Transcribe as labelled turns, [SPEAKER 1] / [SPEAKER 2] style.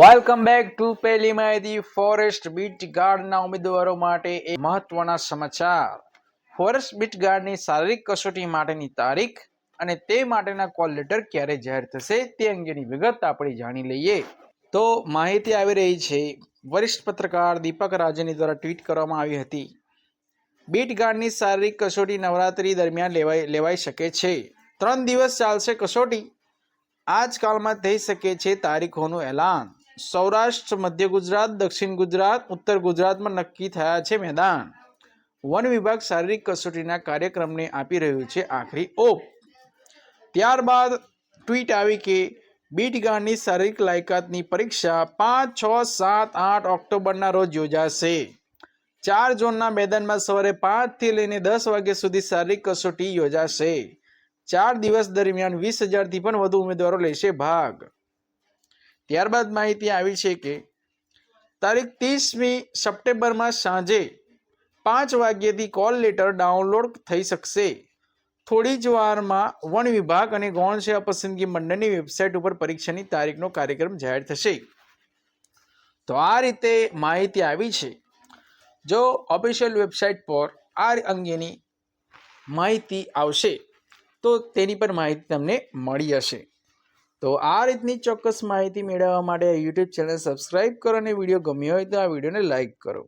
[SPEAKER 1] Welcome back to પેલી માહિતી forest bit ગાર્ડના ઉમેદવારો માટે એક મહત્વના સમાચાર. ફોરેસ્ટ બીટ ગાર્ડની શારીરિક કસોટી માટેની તારીખ અને તે માટેના કોલ લેટર ક્યારે જાહેર થશે તે અંગેની વિગત આપણે જાણી લઈએ. તો માહિતી આવી રહી છે, વરિષ્ઠ પત્રકાર દીપક રાજની દ્વારા ટ્વીટ કરવામાં આવી હતી. બીટ ગાર્ડની શારીરિક કસોટી નવરાત્રી દરમિયાન લેવાઈ લેવાઈ શકે છે. ત્રણ દિવસ ચાલશે કસોટી. આજકાલમાં થઈ શકે છે તારીખોનું એલાન. સૌરાષ્ટ્ર, મધ્ય ગુજરાત, દક્ષિણ ગુજરાત, ઉત્તર ગુજરાતમાં નક્કી થયા છે મેદાન. વન વિભાગ શારીરિક કસોટીના કાર્યક્રમને આપી રહ્યું છે આખરી ઓપ. ત્યારબાદ ટ્વીટ આવી કે બીટ શારીરિક લાયકાતની પરીક્ષા પાંચ, છ, સાત, આઠ ઓક્ટોબરના રોજ યોજાશે. ચાર ઝોનના મેદાનમાં સવારે પાંચથી લઈને દસ વાગ્યા સુધી શારીરિક કસોટી યોજાશે. ચાર દિવસ દરમિયાન વીસ હજારથી પણ વધુ ઉમેદવારો લેશે ભાગ. ત્યારબાદ માહિતી આવી છે કે તારીખ ત્રીસમી સપ્ટેમ્બરમાં સાંજે પાંચ વાગ્યેથી કોલ લેટર ડાઉનલોડ થઈ શકશે. થોડી જ વારમાં વન વિભાગ અને ગૌણ સેવા પસંદગી મંડળની વેબસાઇટ ઉપર પરીક્ષાની તારીખનો કાર્યક્રમ જાહેર થશે. તો આ રીતે માહિતી આવી છે. જો ઓફિશિયલ વેબસાઇટ પર આ અંગેની માહિતી આવશે, તો તેની પર માહિતી તમને મળી હશે. તો આ રીતની ચોક્કસ માહિતી મેળવવા માટે યુટ્યુબ ચેનલ સબસ્ક્રાઈબ કરો અને વીડિયો ગમ્યો હોય તો આ વિડીયોને લાઈક કરો.